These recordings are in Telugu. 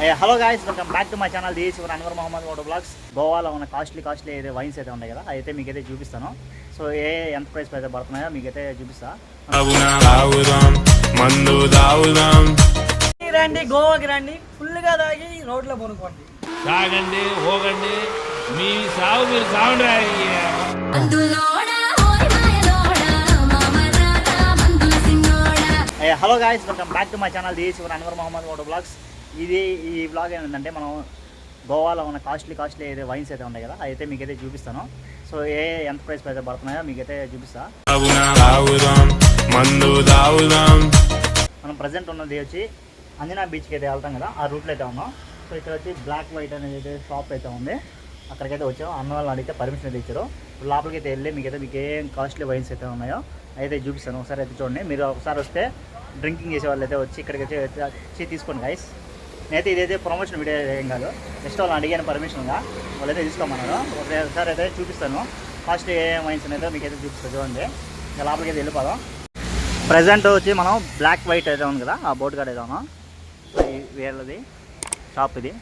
Hello guys welcome back to my channel the Shivar Anwar Mohammed moto vlogs గోవాలో ఉన్న కాస్ట్లీ కాస్ట్లీ అయితే వైన్స్ అయితే ఉన్నాయి కదా అయితే మీకైతే చూపిస్తాను. సో ఏ ఎంత ప్రైస్ అయితే పడుతున్నాయో మీకైతే చూపిస్తా. తాగుదాం తాగుదాం మందు తాగుదాం రండి గోవాకి రండి ఫుల్గా తాగి రోడ్లో కొనుక్కోండి సాగండి పోగండి మీ సాగు మీరు సాగుండి అందులోడా ఓయ్ మాయలోడా మామరాత మందుల సిన్నోడా hello guys welcome back to my channel the Shivar Anwar Mohammed moto vlogs ఇది ఈ బ్లాగ్ ఏంటంటే మనం గోవాలో ఉన్న కాస్ట్లీ కాస్ట్లీ అయితే వైన్స్ అయితే ఉన్నాయి కదా అయితే మీకైతే చూపిస్తాను. సో ఏ ఎంత ప్రైస్ అయితే పడుతున్నాయో మీకైతే చూపిస్తా. తాగుదాం మనం ప్రజెంట్ ఉన్నది వచ్చి అంజనా బీచ్కి అయితే వెళ్తాం కదా ఆ రూట్లో అయితే ఉన్నాం. సో ఇక్కడ వచ్చి బ్లాక్ వైట్ అనేది అయితే షాప్ అయితే ఉంది. అక్కడికైతే వచ్చాము అన్న వాళ్ళని అడిగితే పర్మిషన్ అయితే ఇచ్చారు. ఇప్పుడు లోపలికి అయితే వెళ్ళి మీకు అయితే మీకు ఏం కాస్ట్లీ వైన్స్ అయితే ఉన్నాయో అయితే చూపిస్తాను. ఒకసారి అయితే చూడండి. మీరు ఒకసారి వస్తే డ్రింకింగ్ చేసే వాళ్ళు అయితే వచ్చి ఇక్కడికి వచ్చి తీసుకోండి గైస్ నేనైతే ఇదైతే ప్రమోషన్ వీడియో ఏం కాదు. జస్ట్ వాళ్ళని అడిగాను పర్మిషన్గా వాళ్ళైతే తీసుకోమన్నారు. ఒకసారి అయితే చూపిస్తాను. ఫస్ట్ ఏ వైన్స్ అయితే మీకు అయితే చూపిస్తాను చూడండి. ఇంకా లోపలికి అయితే వెళ్ళిపోదాం. ప్రజెంట్ వచ్చి మనం బ్లాక్ వైట్ అయితే ఉంది కదా ఆ బోర్డు కాడ అయితే ఉన్నాం. సో షాప్ ఇది.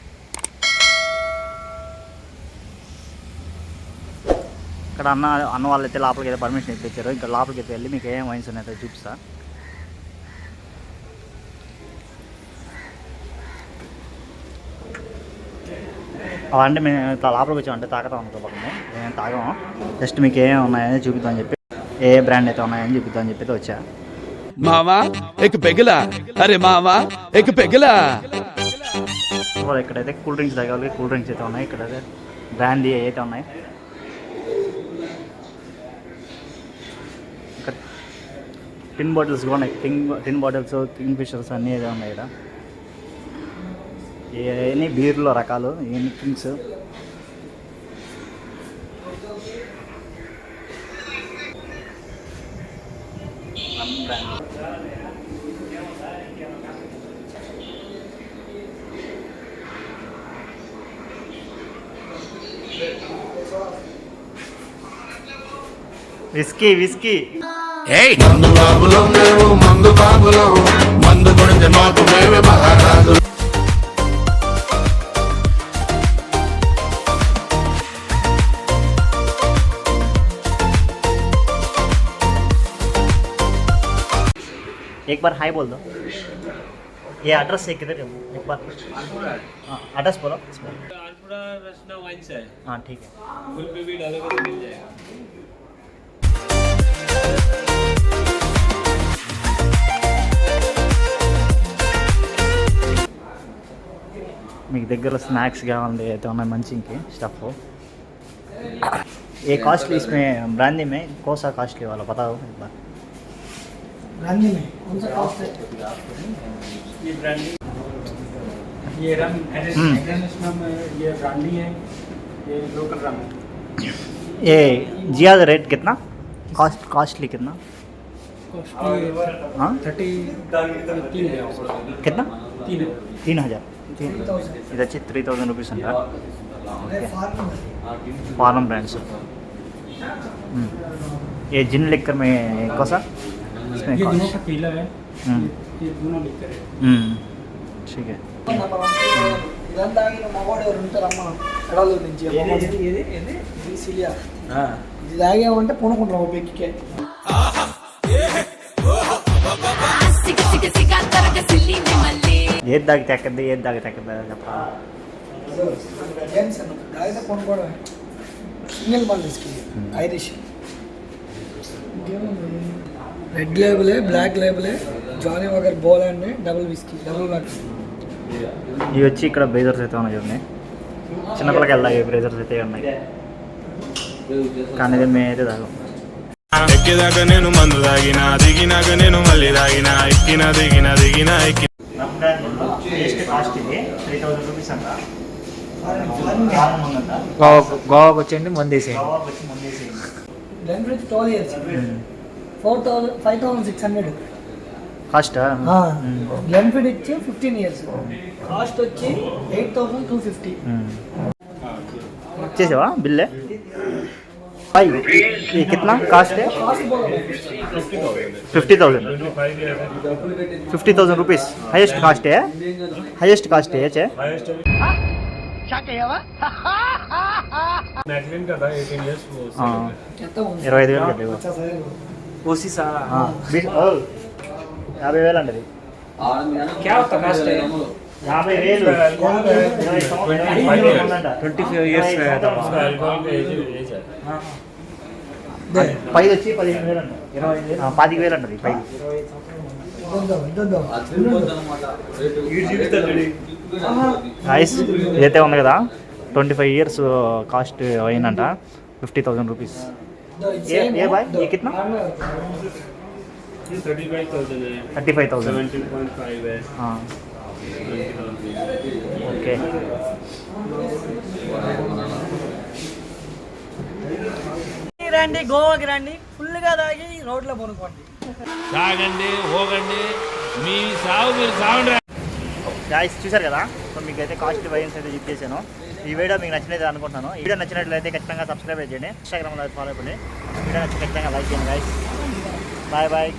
ఇక్కడ అన్న అన్న వాళ్ళు అయితే లోపలికి అయితే పర్మిషన్ ఇప్పించారు. ఇంకా లోపలికి అయితే వెళ్ళి మీకు ఏం వైన్స్ అయితే చూపిస్తా. అవంటే మేము ఇట్లా లోపలికి వచ్చామంటే తాగుతాం అనుకో పక్కనే. మేము తాగాము జస్ట్ మీకు ఏం ఉన్నాయని చూపిద్దామని చెప్పి ఏ బ్రాండ్ అయితే ఉన్నాయని చూపిద్దామని చెప్పి వచ్చా. మావా ఎక్ పెగలా. అరే మావా ఎక్ పెగలా. ఇక్కడైతే కూల్ డ్రింక్స్ తాగాలి. కూల్ డ్రింక్స్ అయితే ఉన్నాయి. ఇక్కడైతే బ్రాండీ అయితే ఉన్నాయి. టిన్ బాటిల్స్ కూడా ఉన్నాయి. Tin tin bottles king fissures అన్నీ అయితే ఉన్నాయి ఇక్కడ. ఎన్ని బీర్లో రకాలు ఎన్ని కింగ్స్? Whisky whisky. మందు బాబులం మేము మందు బాబులం మందు కొడితే మాకు మేమే మహారాజు एक बार हाय बोल दो ये एड्रेस है किधर है एक बार हाँ एड्रेस बोलो इसमें अनपुरा रचना वाइन्स है हाँ ठीक है फुल पे भी डालोगे तो मिल जाएगा మీకు దగ్గర స్నాక్స్ కావాలి అయితే ఉన్నాయి మంచి ఇంకే స్టఫ్ ఏ కాస్ట్లీ इसमें ब्रांडी में कौन सा कॉस्टली वाला बताओ एक बार ब्रांडी में कौन सा कॉस्ट है ये ब्रांडी ये रम हम्म। इंटरनेशनल ये ब्रांडी है ये लोकल रम है ये जिया का रेट कितना कॉस्ट कॉस्टली कितना हाँ थर्टी तीन है कितना तीन है तीन हज़ार तीन ఇది వచ్చి త్రీ థౌజండ్ రూపీస్ అంట फार्म फार्म ब्रांड से हम्म। ये जिन लिकर में कौन सा इसमें ये दोनों कौन- का पीला है हम्म, ये दोनों लिखकर है हम्म, ठीक है ఇదంతా ఆగిన మగవాడు ఎవరు ఉంటారమ్మ ఎడలు నుంచి ఇది సిలియా ఇది తాగామంటే పూనుకుంటాం ఒక బెక్కికే సిగ సిగ సిగ తరగ సిల్లి మళ్ళీ ఏది దాగితే ఎక్కద్ది ఏది దాగితే ఎక్కద్ది చెప్పాలి జెంట్స్ అన్న తాగితే కొనుక్కోవడం సింగిల్ బాల్ తీసుకెళ్ళి ఐరిష్ రెడ్ లేబులే బ్లాక్ లేబులే Johnnie Walker boll and double whisky double black ఇవి వచ్చి ఇక్కడ బ్రేజర్స్ అయితే ఉన్నాయి చూడండి. చిన్నపిల్లకి వెళ్ళాయి బ్రేజర్స్ అయితే ఉన్నాయి. కానీ మేమైతే తాగం. ఎక్కేదాకా నేను మందు తాగినా దిగినాక నేను మళ్ళీ తాగినా ఎక్కినా దిగినా దిగినా ఎక్కి టేస్ట్ కాస్ట్ ఇది త్రీ థౌసండ్ రూపీస్ అంట. గోవాకు వచ్చేయండి మందేసేయండి. గోవాకి వచ్చి ముందేసి four thousand five thousand six hundred. Cost? Benefit ఇచ్చి ఫిఫ్టీన్ ఇయర్స్ కాస్ట్ వచ్చి ఎయిట్ థౌసండ్ టూ ఫిఫ్టీ. చేసావా బిల్లే? Five కిतना cost? Fifty thousand. Fifty thousand rupees. Highest cost highest cost చే? ఇరవై ఐదు వేలు. ఓసి సారా యాభై వేలు అండి యాభై పై వచ్చి పదిహేను వేలు అండి ఇరవై వేలు. పాతిక వేలు అండి పై ఐస్ ఏదైతే ఉంది కదా. ట్వంటీ ఫైవ్ ఇయర్స్ కాస్ట్ అయిందంట. Fifty thousand rupees. ये ये भाई ये कितना थर्टी फाइव थाउजेंड हाँ ओके రండి గోవాకి రండి ఫుల్గా తాగి రోడ్లో పనుకోండి తాగండి హోగండి మీ సాగు మీరు సాగు చూసారు కదా? సో మీకైతే కాస్ట్ వైన్స్ అయితే చెప్పేసాను ఈ వీడియో మీకు నచ్చినది అనుకుంటున్నాను. ఈ వీడియో నచ్చినట్లయితే ఖచ్చితంగా సబ్స్క్రైబ్ చేయండి. ఇన్స్టాగ్రామ్లో ఫాలో అయిపోండి వీడియో నచ్చి ఖచ్చితంగా లైక్ చేయండి guys bye bye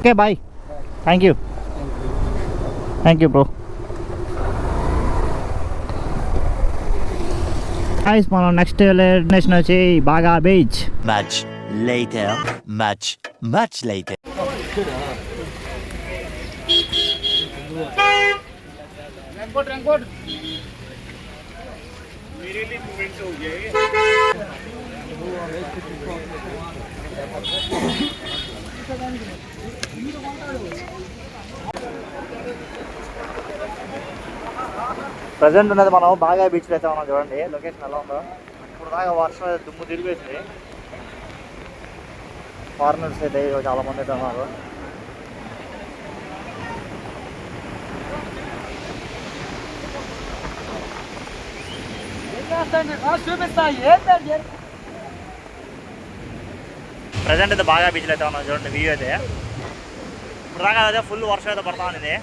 okay bye Thank you thank you bro guys మనం నెక్స్ట్ డెస్టినేషన్ వచ్చి బాగా beach Much later, much, much later. Present ఉన్నది మనం బాగా బీచ్లో అయితే ఉన్నాం చూడండి. లొకేషన్ ఎలా ఉందో. ఇప్పుడు దాకా వర్షం దుమ్ము తిరిగేసింది. ఫారినర్స్ అయితే చాలా మంది అయితే ఉన్నారు. చూపిస్తా. ఏంటంటే ప్రజెంట్ అయితే బాగా బీచ్లో అయితే ఉన్నాం చూడండి వ్యూ అయితే. ఇప్పుడు దాకా అయితే ఫుల్ వర్షం అయితే పడతా ఉంది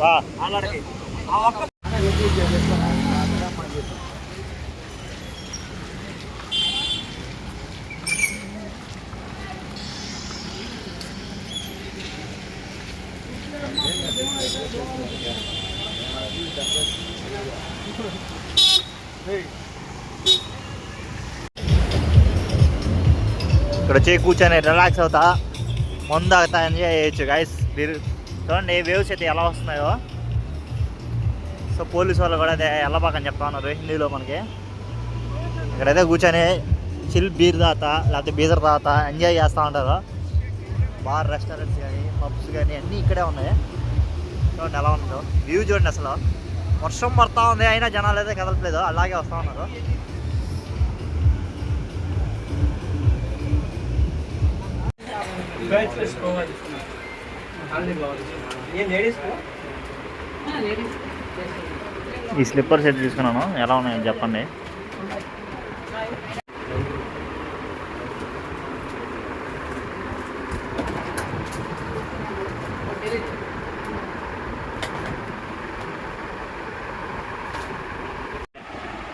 వా. ఇక్కడ వచ్చి కూర్చొని రిలాక్స్ అవుతా. ముందు అవుతా ఎంజాయ్ చేయొచ్చు గైస్ చూడండి వేవ్స్ అయితే ఎలా వస్తున్నాయో. సో పోలీస్ వాళ్ళు కూడా అదే ఎల్లబాకని చెప్తా ఉన్నారు హిందీలో మనకి. ఇక్కడైతే కూర్చొని చిల్ బీర్ తాత లేకపోతే బీజర్ తాత ఎంజాయ్ చేస్తూ ఉంటారు. బార్ రెస్టారెంట్స్ కానీ పబ్స్ కానీ అన్నీ ఇక్కడే ఉన్నాయి. చూడండి ఎలా ఉందో. వ్యూ చూడండి అసలు. వర్షం పడతా ఉంది అయినా జనాలు అయితే కదలట్లేదు. అలాగే వస్తూ ఉన్నారు. ఈ స్లిప్పర్ సెట్ తీసుకున్నాను. ఎలా ఉన్నాయని చెప్పండి.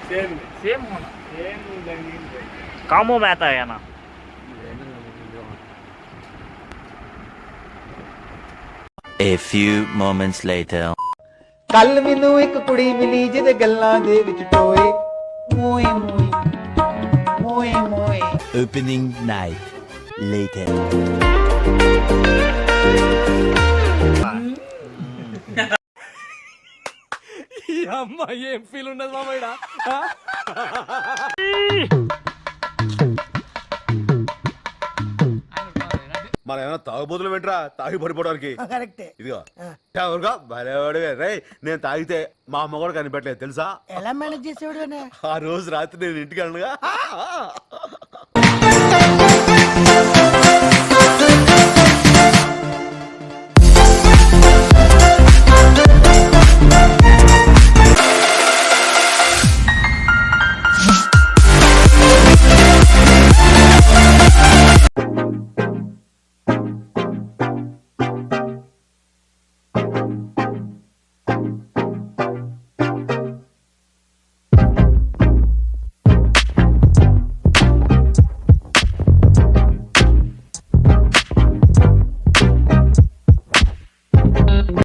సేమ్ కాంబో మేత ఏనా? A few moments later. ਕੱਲ ਮੈਨੂੰ ਇੱਕ ਕੁੜੀ ਮਿਲੀ ਜਿਹਦੇ ਗੱਲਾਂ ਦੇ ਵਿੱਚ ਟੋਏ ਮੋਏ ਮੋਏ ਮੋਏ ਮੋਏ Opening night. Later. అమ్మ ఏం ఫీల్ ఉన్నది మామయ్య మన ఏమైనా తాగుబోతులు వింటరా? తాగి పడిపోవడానికి. కరెక్టే. ఇదిగో. భలేవాడివే నేను తాగితే మా అమ్మ కూడా కనిపెట్టలేదు తెలుసా? ఎలా మేనేజ్ చేసేవాడు ఆ రోజు రాత్రి నేను ఇంటికి వెళ్ళగా